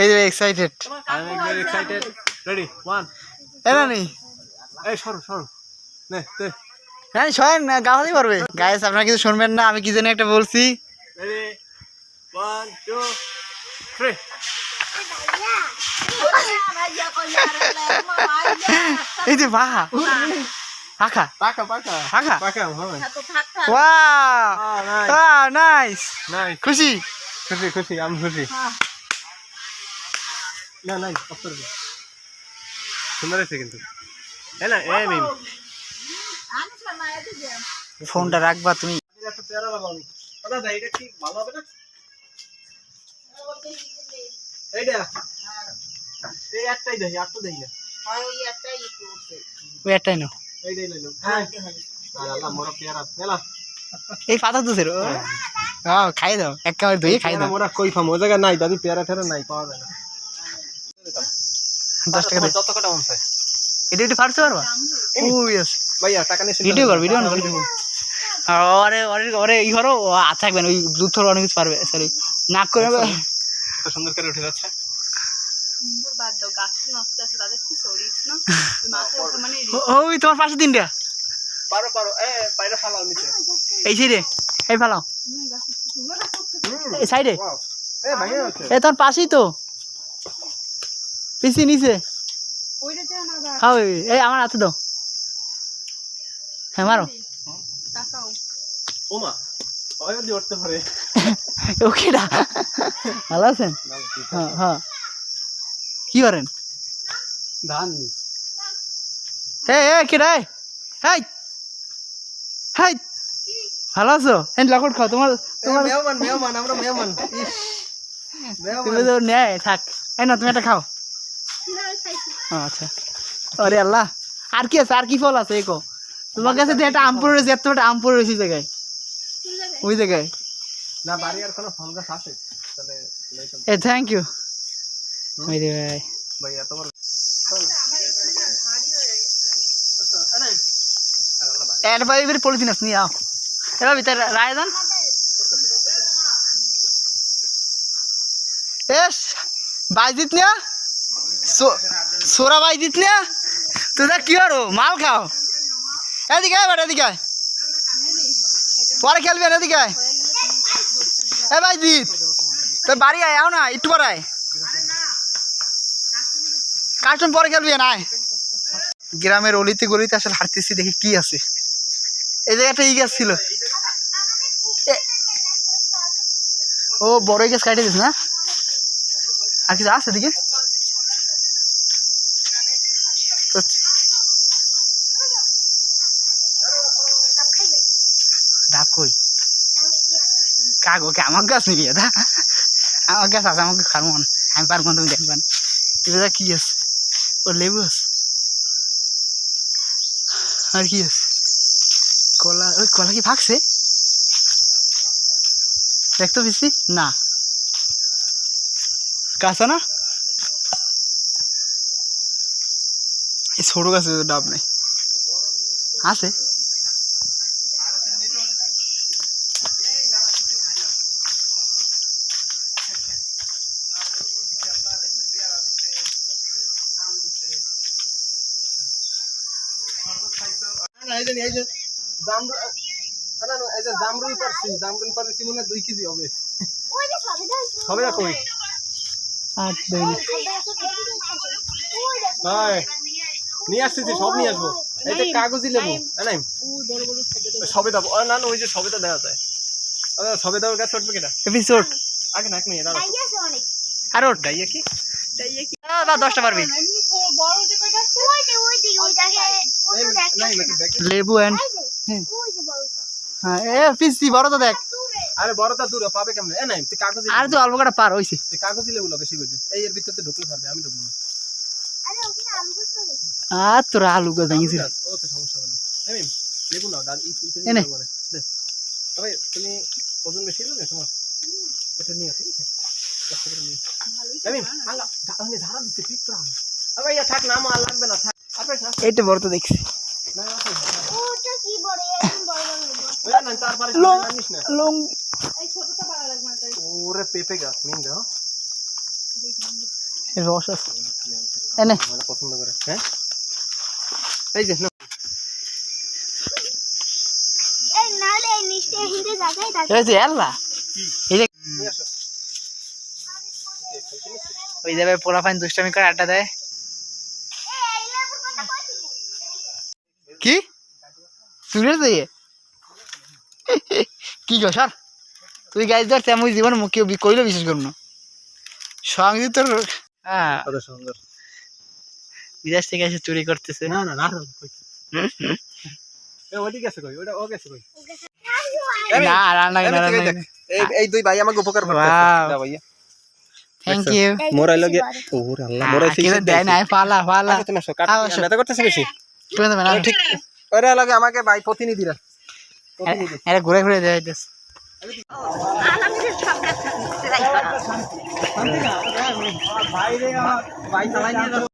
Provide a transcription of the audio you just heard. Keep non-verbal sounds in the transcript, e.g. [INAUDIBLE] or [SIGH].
এই যে excited I am very excited ready one এনা নেই এই সরো সরো। নে তে হ্যাঁ শোনেন না গাওয়াতেই পারবে গায়েস আপনারা কিছু শুনবেন না আমি কি জানি একটা বলছি। রেডি ওয়ান টু থ্রি এই যে বাহা পাখা পাকা পাকা ওয়াও নাইস নাইস খুশি? খুশি খুশি আমি খুশি। না নাই অফ করে সুন্দর হয়েছে কিন্তু। হ্যাঁ না এ মিম। ফোনটা রাখবা তুমি। একটা পেয়ারা লাগাও আমি দাদা এটা কি ভালো হবে না এইটা এই একটাই দেখি আর তো দেখি না ওই একটাই নাও এইটাই লইলাম হ্যাঁ আল্লাহ মোরা পেয়ারা এই পাতা তো ছিল। হ্যাঁ খাই দাও এক ধুয়ে খাই দাও। মোরা কই ফাম ওই জায়গা নাই দাদি পেয়ারা টেরা নাই পাওয়া যায় না। দশ টাকা দে যত কটা মন চাই এটা একটু ফাটতে পারবা ওই আছে ভাইয়া টাকা নিয়ে ভিডিও কর ভিডিও কর ওরে ওরে ওরে ই করো ও আর থাকবেন ওই দুধ থর অনেক কিছু পারবে সরি নাক করে কত সুন্দর করে উঠে যাচ্ছে। ও- ওই তোমার পাশে তিনটা। পারো পারো। এ পায়রা ফালাও নিচে। এই সাইডে এই ফালাও। এই সাইডে। এ ভাইয়া আছে এ তোমার পাশেই তো। পিসি নিচে। হ্যাঁ এই আমার হাতে দাও। হ্যাঁ মারো। ওমা ওই দিয়ে উঠতে পারে। [LAUGHS] ওকে না। ভালো আছেন? হ্যাঁ হ্যাঁ। কি করেন? ধান নি। হে হে কে রে? হাই ভালো আছো? হ্যাঁ লকট খাও তোমার তোমার মেহমান মেহমান আমরা মেহমান। তুমি তো নেয় থাক। এই না তুমি একটা খাও। আচ্ছা। আরে আল্লাহ আর কি আছে আর কি ফল আছে একো তোমার কাছে তো একটা আম পড়ে রয়েছে এত একটা আম পড়ে রয়েছে জায়গায়। ওই জায়গায়। না বাড়ি আর কোনো ফল গাছ আছে? তাহলে এ থ্যাংক ইউ ভাই। ভাই ভাইয়া তোমার পলিথিন ভিতরে রায় এস বাইজিত না? সোরা বাইজিত না? তোরা কি মাল খাও। এদিকে বেটা এদিকে। পরে খেলবি না এদিকে। এ বাইজিত তো বাড়ি আয়, আও না, একটু পরে আয়। কাস্টম পরে খেলবি না আয়। গ্রামের অলিতে গলিতে আসলে হাঁটতেছি, দেখি কি আছে। এই জায়গায় একটা ই গাছ ছিল। ও বড় গাছ কাটে দিস না? আর কিছু আছে দিকে ডাব কই? কাগো কে আমার গাছ নিবি? দা আমার গাছ আছে, আমাকে খাব না আমি পারব তুমি দেখবা না এবার কি আছে ও লেবু আছে। আর কি আছে? কলা, ওই কলা কি ভাগছে দেখতো বেশি না। কাঁচা না? এই ছোট গাছে ডাব নেই। আছে। না এই যে এই যে জামরু না না এই যে জামরুল পারছি জামরুল পারছি মনে দুই কেজি হবে। হবে না কই? দইনি হয় নিয়ে আসতেছি সব নিয়ে আসব। এই যে কাগজি লেবু না নাই সবেদা ও না না ওই যে সবেদা দেওয়া যায়। আরে সবেদা গাছ উঠবে কিনা? এপিসোড আগে না এক মিনিট দাঁড়াও। আর ওর ডাইয়া কি? দশটা পারবি। দেখ লেবু অ্যান্ড হ্যাঁ এ পিসি বড় তো দেখ আরে বড়টা দূর পাবে কেমনে? এ নাই তুই কাগজি আর তো অল্প কটা পার হইছে তুই কাগজি লেবু বেশি বুঝে এই এর ভিতরে ঢুকলে পারবে আমি ঢুকবো না। আর তোর আলু গাছ ভেঙেছিল ও তো সমস্যা হবে না। লেবু নাও নিয়ে যাব তবে তুমি ওজন বেশি তোমার? এটা নিয়ে ঠিক আছে? ইয়া এইটা বড় তো দেখছি। না রস আছে। এনে। পছন্দ করে হ্যাঁ? এই যে ওই যাবে পোলা ফাইন দুষ্টামি করে আড্ডা দেয়। এই লেবুর কথা কইছিলি। কি? চুরে দিয়ে কি গো সর? তুই গাছ ধর তেমন জীবন মুখ কেউ বি- কইলেও করুন না। সঙ্গে তোর হ্যাঁ। সুন্দর। বিদেশ থেকে এসে চুরি করতেছে। না এই দুই ভাই আমাকে উপকার ভাইয়া। থ্যাংক ইউ মোরাই লগে ওরে আল্লাহ মোরাই পালা পালা। তুমি কাট। বেশি? না ঠিক ওরে লাগে আমাকে ভাই প্রতিনিধিরা প্রতিনিধি। এটা ঘুরে ঘুরে দেয় দিস ভাই চালাই নিয়ে যাব।